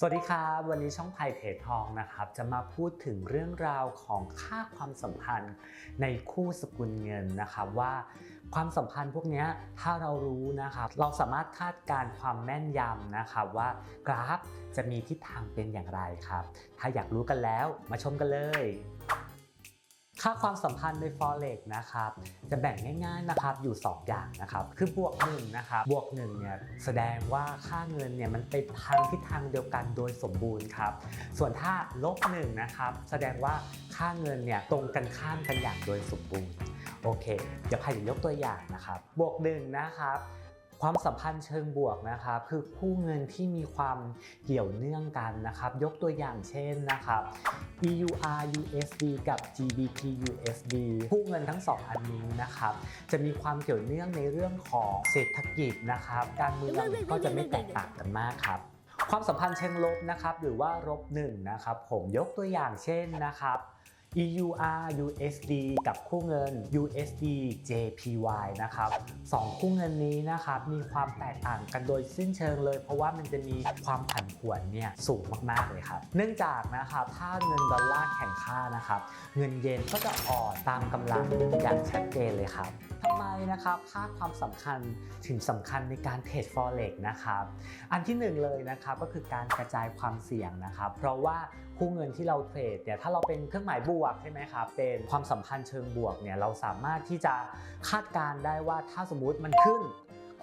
สวัสดีครับ วันนี้ช่องไพ่เทรทองนะครับ จะมาพูดถึงเรื่องราวของค่าความสัมพันธ์ในคู่สกุลเงินนะครับว่าความสัมพันธ์พวกนี้ถ้าเรารู้นะครับเราสามารถคาดการความแม่นยำนะครับว่ากราฟจะมีทิศทางเป็นอย่างไรครับ ถ้าอยากรู้กันแล้วมาชมกันเลย ค่าความสัมพันธ์ใน forex นะครับจะแบ่งง่ายๆนะครับอยู่ 2 อย่างนะครับคือบวก1นะครับบวก1เนี่ยแสดงว่าค่าเงินเนี่ยมันไปทางทิศทางเดียวกันโดยสมบูรณ์ครับส่วนถ้าลบ1นะครับแสดงว่าค่าเงินเนี่ยตรงกันข้ามกันอย่างโดยสมบูรณ์โอเคเดี๋ยวใครจะยกตัวอย่างนะครับบวก1นะครับ ความสัมพันธ์เชิงบวกนะครับคือคู่เงินที่มีความเกี่ยวเนื่องกันนะครับ ยกตัวอย่างเช่นนะครับ EUR USD กับ GBP USD คู่เงินทั้งสองอันนี้นะครับ จะมีความเกี่ยวเนื่องในเรื่องของเศรษฐกิจนะครับ การเมืองก็จะไม่แตกต่างกันมากครับความสัมพันธ์เชิงลบนะครับ หรือว่าลบหนึ่งนะครับ ผมยกตัวอย่างเช่นนะครับ EUR USD กับคู่เงิน USD JPY นะครับสองคู่เงินนี้นะครับมีความแตกต่างกันโดยสิ้นเชิงเลย เพราะว่ามันจะมีความผันผวนเนี่ยสูงมากๆเลยครับ เนื่องจากนะครับถ้าเงินดอลลาร์แข่งค่านะครับ เงินเยนก็จะอ่อนตามกำลังอย่างชัดเจนเลยครับ ทำไมนะครับค่าความสำคัญถึงสำคัญในการเทรด forex นะครับ อันที่หนึ่งเลยนะครับก็คือการกระจายความเสี่ยงนะครับ เพราะว่าคู่เงินที่เราเทรดเนี่ยถ้าเราเป็นเครื่องหมายบวกใช่ไหมครับเป็นความสัมพันธ์เชิงบวกเนี่ยเราสามารถที่จะคาดการได้ว่าถ้าสมมุติมันขึ้น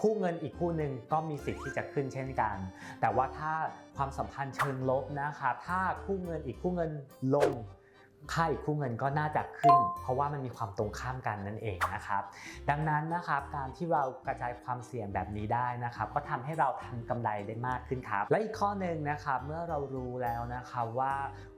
คู่เงินอีกคู่หนึ่งก็มีสิทธิ์ที่จะขึ้นเช่นกัน แต่ว่าถ้าความสัมพันธ์เชิงลบนะครับถ้าคู่เงินอีกคู่เงินลง ค่าอีกคู่เงินก็น่าจะขึ้น เพราะว่ามันมีความตรงข้ามกันนั่นเองนะครับ ดังนั้นนะครับการที่เรากระจายความเสี่ยงแบบนี้ได้นะครับ ก็ทำให้เราทำกำไรได้มากขึ้นครับ และอีกข้อหนึ่งนะครับเมื่อเรารู้แล้วนะครับว่า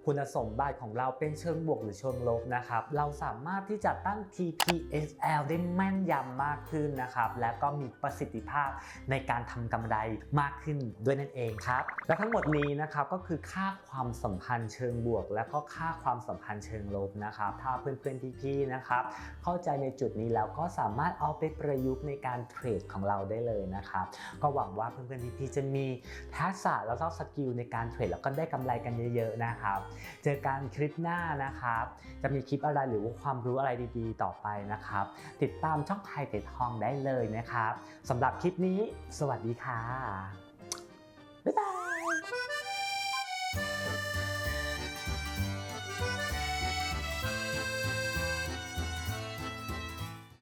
คุณสมบัติของเราเป็นเชิงบวกหรือเชิงลบนะครับ เราสามารถที่จะตั้ง TPSL ได้แม่นยำมากขึ้นนะครับ และก็มีประสิทธิภาพในการทำกำไรมากขึ้นด้วยนั่นเองครับ และทั้งหมดนี้นะครับก็คือค่าความสัมพันธ์เชิงบวก และก็ค่าความสัมพันธ์เชิงลบนะครับ ถ้าเพื่อนๆพี่ๆนะครับเข้าใจในจุดนี้แล้วก็สามารถเอาไปประยุกต์ในการเทรดของเราได้เลยนะครับก็หวังว่าเพื่อนๆพี่ๆจะมีทักษะแล้วก็สกิลในการเทรดแล้วก็ได้กำไรกันเยอะๆนะครับเจอกันคลิปหน้านะครับ จะมีคลิปอะไรหรือว่าความรู้อะไรดีๆ ต่อไปนะครับ ติดตามช่องไทยเทรดทองได้เลยนะครับสำหรับคลิปนี้ สวัสดีค่ะ